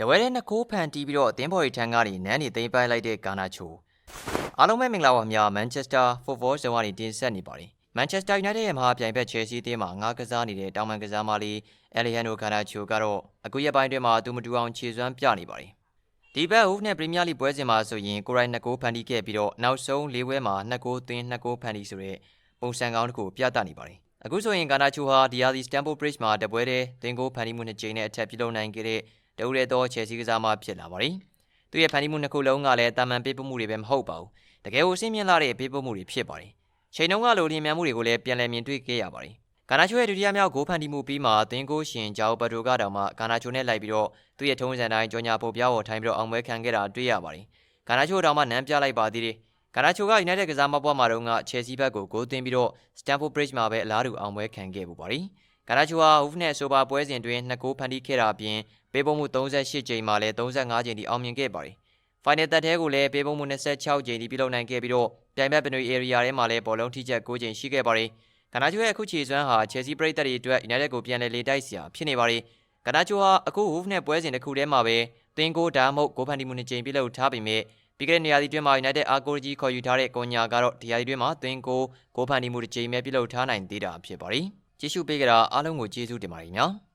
တဝဲတဲ့နှစ်ခိုးဖန်တီးပြီးတော့အသင်းဖော်ရီထန်းကနေနန်းနေသိမ်းပိုက်လိုက်တဲ့ကာနာချိုအားလုံးပဲမင်္ဂလာပါခင်ဗျာမန်ချက်စတာဖုတ်ဘောဇုံကနေတင်ဆက်နေပါတယ်မန်ချက်စတာယူနိုက်တက်ရဲ့မဟာပြိုင်ဘက်ချယ်ဆီအသင်းမှာငါးကစားနေတဲ့တောင်ပန်ကစားမလေးအယ်လီဟန်နိုကာနာချိုကတော့အခုရက်ပိုင်းတွင်မှာသူမတူအောင်ခြေစွမ်းပြနေပါတယ်ဒီဘက်ဟူးနဲ့ပရီးမီးယားလိပွဲစဉ်မှာဆိုရင်ကိုရိုင်းနှစ်ကိုဖန်တီးခဲ့ပြီးတော့နောက်ဆုံး၄ပွဲမှာနှစ်ကိုသွင်းနှစ်ကိုဖန်တီးဆိုတဲ့ပုံစံကောင်းတစ်ခုပြသနေပါတယ်အခုဆိုရင်ကာနာချိုဟာဒီယာဒီစတန်ဖို့ဘရစ်မှာတပွဲတည်းသွင်းကိုဖန်တီးမှုနှစ်ကြိမ်နဲ့အထက်ပြုလုပ်နိုင်ခဲ့တဲ့ တဦးရဲသောချယ်ဆီကစားမှဖြစ်လာပါတယ်။သူရဲ့ဖန်တီးမှုနှစ်ခုလုံးကလည်းတာမန်ပေးပို့မှုတွေပဲမဟုတ်ပါဘူး။တကယ်ကိုအဆင့်မြင့်လာတဲ့ပေးပို့မှုတွေဖြစ်ပါတယ်။ချိန်နှုန်းကလိုလျင်မြန်မှုတွေကိုလည်းပြန်လည်မြင်တွေ့ခဲ့ရပါတယ်။ကာနာချိုရဲ့ဒုတိယမြောက်ဂိုးဖန်တီးမှုပြီးမှသင်ကိုရှင်ဂျာအိုဘတ်တိုကတောင်မှကာနာချိုနဲ့လိုက်ပြီးတော့သူ့ရဲ့ထုံးစံတိုင်းကြောညာပို့ပြားပေါ်ထိုင်ပြီးတော့အောင်ပွဲခံခဲ့တာတွေ့ရပါတယ်။ကာနာချိုတောင်မှနမ်းပြလိုက်ပါသေးတယ်။ကာနာချိုက United ကစားမပွဲမှာတော့က Chelsea ဘက်ကိုဂိုးသွင်းပြီးတော့ Stamford Bridge မှာပဲအလားတူအောင်ပွဲခံခဲ့ပူပါတယ်။ ကာနာချိုဟာ Hoof နဲ့ Soba ပွဲစဉ်တွင်နှစ်ဂိုးဖန်တီးခဲ့တာအပြင်ပေးပုံမှု38ကြိမ်မှာလည်း35ကြိမ်ထိအောင်မြင်ခဲ့ပါတယ်။ Final တက်ထဲကိုလည်းပေးပုံမှု26ကြိမ်ထိပြုလုပ်နိုင်ခဲ့ပြီးတော့ပြိုင်ဘက်ပနွေ area ထဲမှာလည်းဘောလုံးထိချက်9ကြိမ်ရှိခဲ့ပါတယ်။ကနာချိုရဲ့အခုခြေစွမ်းဟာ Chelsea ပရိသတ်တွေအတွက် United ကိုပြန်လည်လေတိုက်စရာဖြစ်နေပါတယ်။ကနာချိုဟာအခု Hoof နဲ့ပွဲစဉ်တစ်ခုထဲမှာပဲသင်ကိုဒါမှမဟုတ်ဂိုးဖန်တီမှု2ကြိမ်ပြုလုပ်ထားပေမဲ့ပြီးခဲ့တဲ့နေရာဒီတွင်မှာ United အာကိုကြီးခေါ်ယူထားတဲ့ကွန်ညာကတော့ဒီရာဒီတွင်မှာသင်ကိုဂိုးဖန်တီမှု2ကြိမ်ပဲပြုလုပ်ထားနိုင်သေးတာဖြစ်ပါတယ်။ ကြည့်ရှုပေးကြတာအားလုံးကိုကျေးဇူးတင်ပါတယ်ညာ။